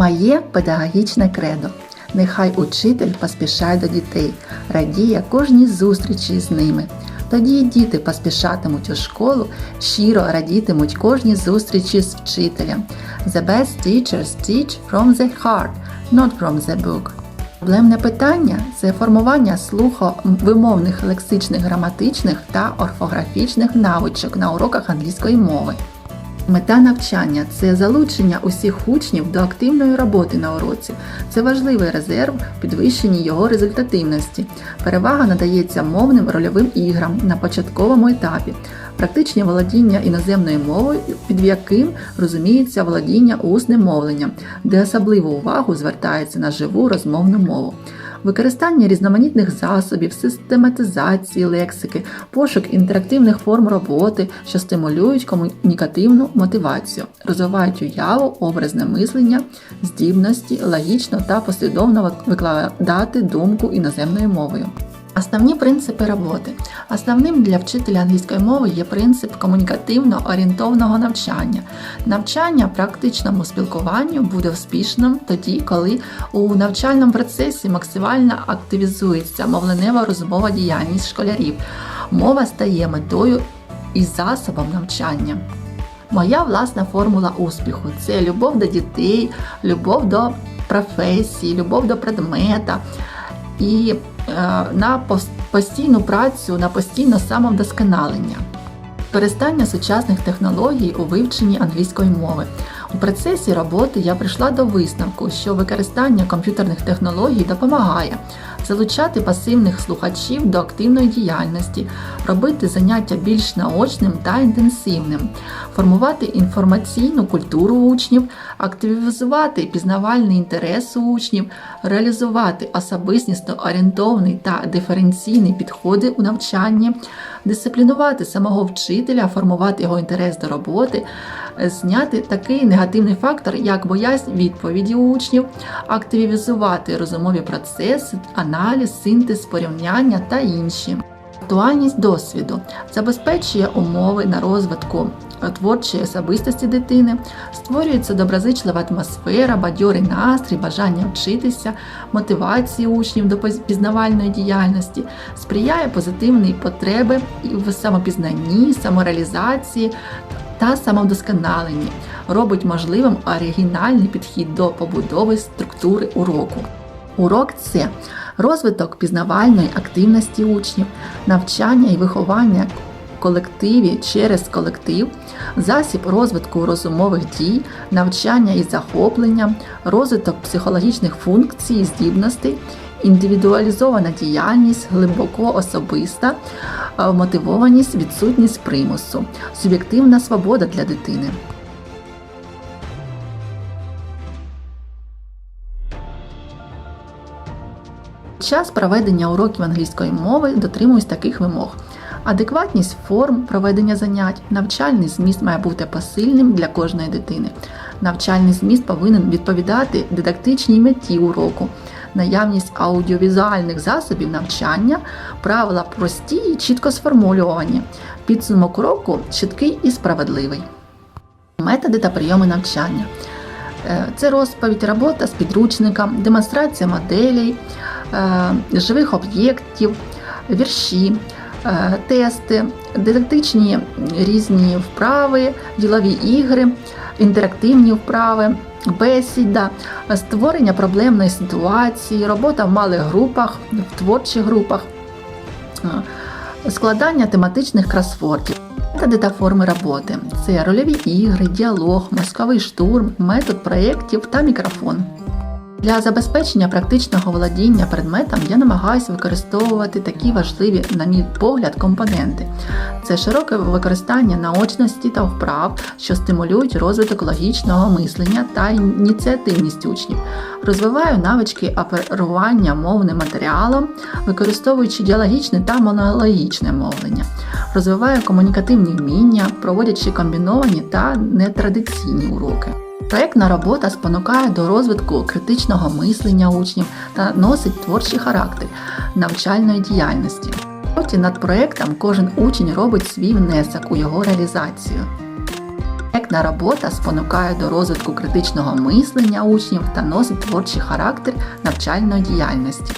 Моє педагогічне кредо. Нехай учитель поспішає до дітей, радіє кожній зустрічі з ними. Тоді й діти поспішатимуть у школу, щиро радітимуть кожній зустрічі з вчителем. The best teachers teach from the heart, not from the book. Проблемне питання це формування слуховимовних лексичних, граматичних та орфографічних навичок на уроках англійської мови. Мета навчання це залучення усіх учнів до активної роботи на уроці. Це важливий резерв в підвищенні його результативності. Перевага надається мовним рольовим іграм на початковому етапі, практичне володіння іноземною мовою, під яким розуміється володіння усним мовленням, де особливу увагу звертається на живу розмовну мову. Використання різноманітних засобів, систематизації лексики, пошук інтерактивних форм роботи, що стимулюють комунікативну мотивацію, розвивають уяву, образне мислення, здібності, логічно та послідовно викладати думку іноземною мовою. Основні принципи роботи. Основним для вчителя англійської мови є принцип комунікативно орієнтовного навчання. Навчання практичному спілкуванню буде успішним тоді, коли у навчальному процесі максимально активізується мовленева розмова діяльність школярів. Мова стає метою і засобом навчання. Моя власна формула успіху це любов до дітей, любов до професії, любов до предмета і на постійну працю, на постійне самовдосконалення. Використання сучасних технологій у вивченні англійської мови. У процесі роботи я прийшла до висновку, що використання комп'ютерних технологій допомагає залучати пасивних слухачів до активної діяльності, робити заняття більш наочним та інтенсивним, формувати інформаційну культуру учнів, активізувати пізнавальний інтерес учнів, реалізувати особистісно орієнтовний та диференційний підходи у навчанні, дисциплінувати самого вчителя, формувати його інтерес до роботи, зняти такий негативний фактор, як боязнь відповіді учнів, активізувати розумові процеси, аналіз, синтез, порівняння та інші. Актуальність досвіду забезпечує умови на розвитку творчої особистості дитини, створюється доброзичлива атмосфера, бадьорий настрій, бажання вчитися, мотивації учнів до пізнавальної діяльності, сприяє позитивній потреби в самопізнанні, самореалізації та самовдосконаленні, робить можливим оригінальний підхід до побудови структури уроку. Урок це розвиток пізнавальної активності учнів, навчання і виховання колективі через колектив, засіб розвитку розумових дій, навчання і захоплення, розвиток психологічних функцій здібностей, індивідуалізована діяльність, глибоко особиста, е, мотивованість, відсутність примусу, суб'єктивна свобода для дитини. Час проведення уроків англійської мови дотримуюсь таких вимог. Адекватність форм проведення занять, навчальний зміст має бути посильним для кожної дитини. Навчальний зміст повинен відповідати дидактичній меті уроку, наявність аудіовізуальних засобів навчання, правила прості і чітко сформульовані. Підсумок уроку чіткий і справедливий. Методи та прийоми навчання. Е, Це розповідь, робота з підручником, демонстрація моделей, живих об'єктів, вірші, е, тести, дидактичні різні вправи, ділові ігри, інтерактивні вправи, бесіда, створення проблемної ситуації, робота в малих групах, в творчих групах, е, складання тематичних кросвордів. Методи та форми роботи це рольові ігри, діалог, мозковий штурм, метод проєктів та мікрофон. Для забезпечення практичного володіння предметом я намагаюся використовувати такі важливі, на мій погляд, компоненти. Це широке використання наочності та вправ, що стимулюють розвиток логічного мислення та ініціативність учнів. Розвиваю навички оперування мовним матеріалом, використовуючи діалогічне та монологічне мовлення. Розвиваю комунікативні вміння, проводячи комбіновані та нетрадиційні уроки. Проєктна робота спонукає до розвитку критичного мислення учнів та носить творчий характер навчальної діяльності. В над проєктом кожен учень робить свій внесок у його реалізацію. Проєктна робота спонукає до розвитку критичного мислення учнів та носить творчий характер навчальної діяльності.